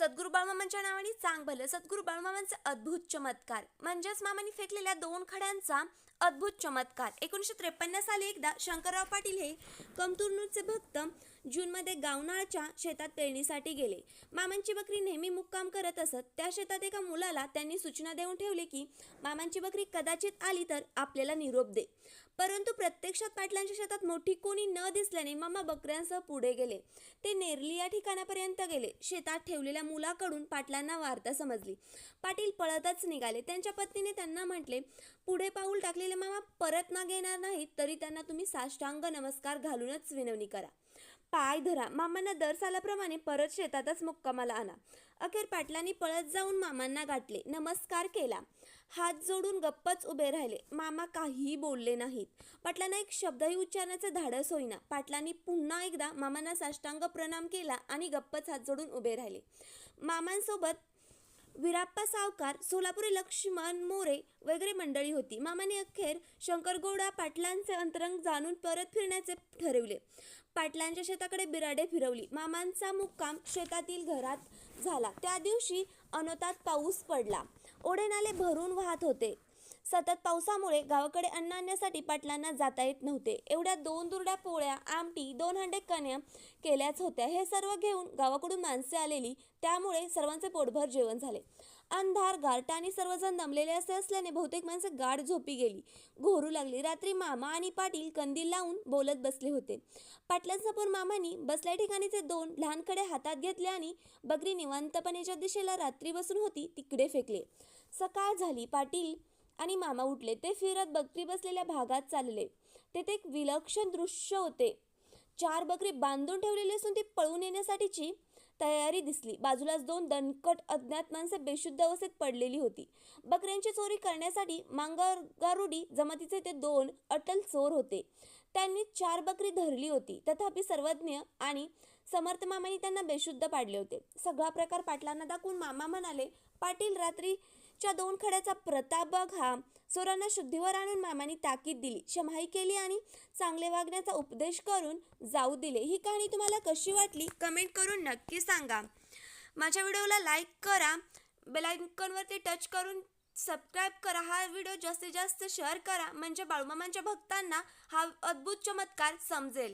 सद्गुरू बाळमामांच्या नावाने चांग भलं सद्गुरू बाळमामांचा अद्भुत चमत्कार. म्हणजेच मामांनी फेकलेल्या दोन खड्यांचा अद्भुत चमत्कार. एकोणीसशे त्रेपन्न साली एकदा शंकरराव पाटील हे कमतुर्नूरचे भक्त जूनमध्ये गावनाळच्या शेतात पेरणीसाठी गेले. मामांची बकरी नेहमी मुक्काम करत असत. त्या शेतात एका मुलाला त्यांनी सूचना देऊन ठेवली की मामांची बकरी कदाचित आली तर आपल्याला निरोप दे. परंतु प्रत्यक्षात पाटलांच्या शेतात मोठी कोणी न दिसल्याने मामा बकऱ्यांसह पुढे गेले. ते नेरली या ठिकाणापर्यंत गेले. शेतात ठेवलेल्या मुलाकडून पाटलांना वार्ता समजली. पाटील पळतच निघाले. त्यांच्या पत्नीने त्यांना म्हटले पुढे पाऊल टाकलेले मामा परत ना घेणार नाहीत तरी त्यांना तुम्ही साष्टांग नमस्कार घालूनच विनवणी करा. पाय धरा. मामांना दर सालाप्रमाणे परत शेतातच मुक्कामाला आणा. अखेर पाटलांनी पळत जाऊन मामांना गाठले. नमस्कार केला. हात जोडून गप्पच उभे राहिले. मामा काहीही बोलले नाहीत. पाटलांना एक शब्दही उच्चारण्याचं धाडस होईना. पाटलांनी पुन्हा एकदा मामांना साष्टांग प्रणाम केला आणि गप्पच हात जोडून उभे राहिले. मामांसोबत विराप्पा सावकार सोलापुरी लक्ष्मण मोरे वगैरे मंडळी होती. मामाने अखेर शंकरगौडा पाटलांचे अंतरंग जाणून परत फिरण्याचे ठरवले. पाटलांच्या शेताकडे बिराडे फिरवली. मामांचा मुक्काम शेतातील घरात झाला. त्या दिवशी अनोतात पाऊस पडला. ओढे नाले भरून वाहत होते. सतत पावसामुळे गावाकडे अन्न आणण्यासाठी पाटलांना जाता येत नव्हते. एवढ्या दोन दुरड्या पोळ्या आमटी दोन हांडे कण्या केल्याच होत्या. हे सर्व घेऊन गावाकडून माणसे आलेली त्यामुळे सर्वांचे पोटभर जेवण झाले. अंधार गारटा आणि सर्वजण दमलेले असे असल्याने बहुतेक माणसे गाढ झोपी गेली. घोरू लागली. रात्री मामा आणि पाटील कंदील लावून बोलत बसले होते. पाटलांसमोर मामानी बसल्या ठिकाणीचे दोन लहानकडे हातात घेतले आणि बकरी निवांतपणेच्या दिशेला रात्री बसून होती तिकडे फेकले. सकाळ झाली. पाटील आणि मामा उठले. ते फिरत बकरी बसलेल्या भागात चालले. तेथे एक विलक्षण दृश्य होते. चार बकरी बांधून ठेवलेली असून ती पळून येण्यासाठीची तयारी दिसली. बाजूलाच दोन दणकट अज्ञात माणसे बेशुद्ध अवस्थेत पडलेली होती. बकऱ्यांची चोरी करण्यासाठी मांगारुडी जमातीचे ते दोन अटल चोर होते. त्यांनी चार बकरी धरली होती. तथापि सर्वज्ञ आणि समर्थ मामांनी त्यांना बेशुद्ध पाडले होते. सगळा प्रकार पाटलांना दाखवून मामा म्हणाले पाटील रात्री च्या दोन खड्याचा प्रताप बघ हा चोरांना शुद्धीवर आणून मामांनी ताकीद दिली. क्षमाही केली आणि चांगले वागण्याचा उपदेश करून जाऊ दिले. ही कहाणी तुम्हाला कशी वाटली? कमेंट करून नक्की सांगा. माझ्या व्हिडिओला लाईक करा. बेलायकॉनवरती टच करून सबस्क्राईब करा. हा व्हिडिओ जास्तीत जास्त शेअर करा. म्हणजे बाळूमामांच्या भक्तांना हा अद्भुत चमत्कार समजेल.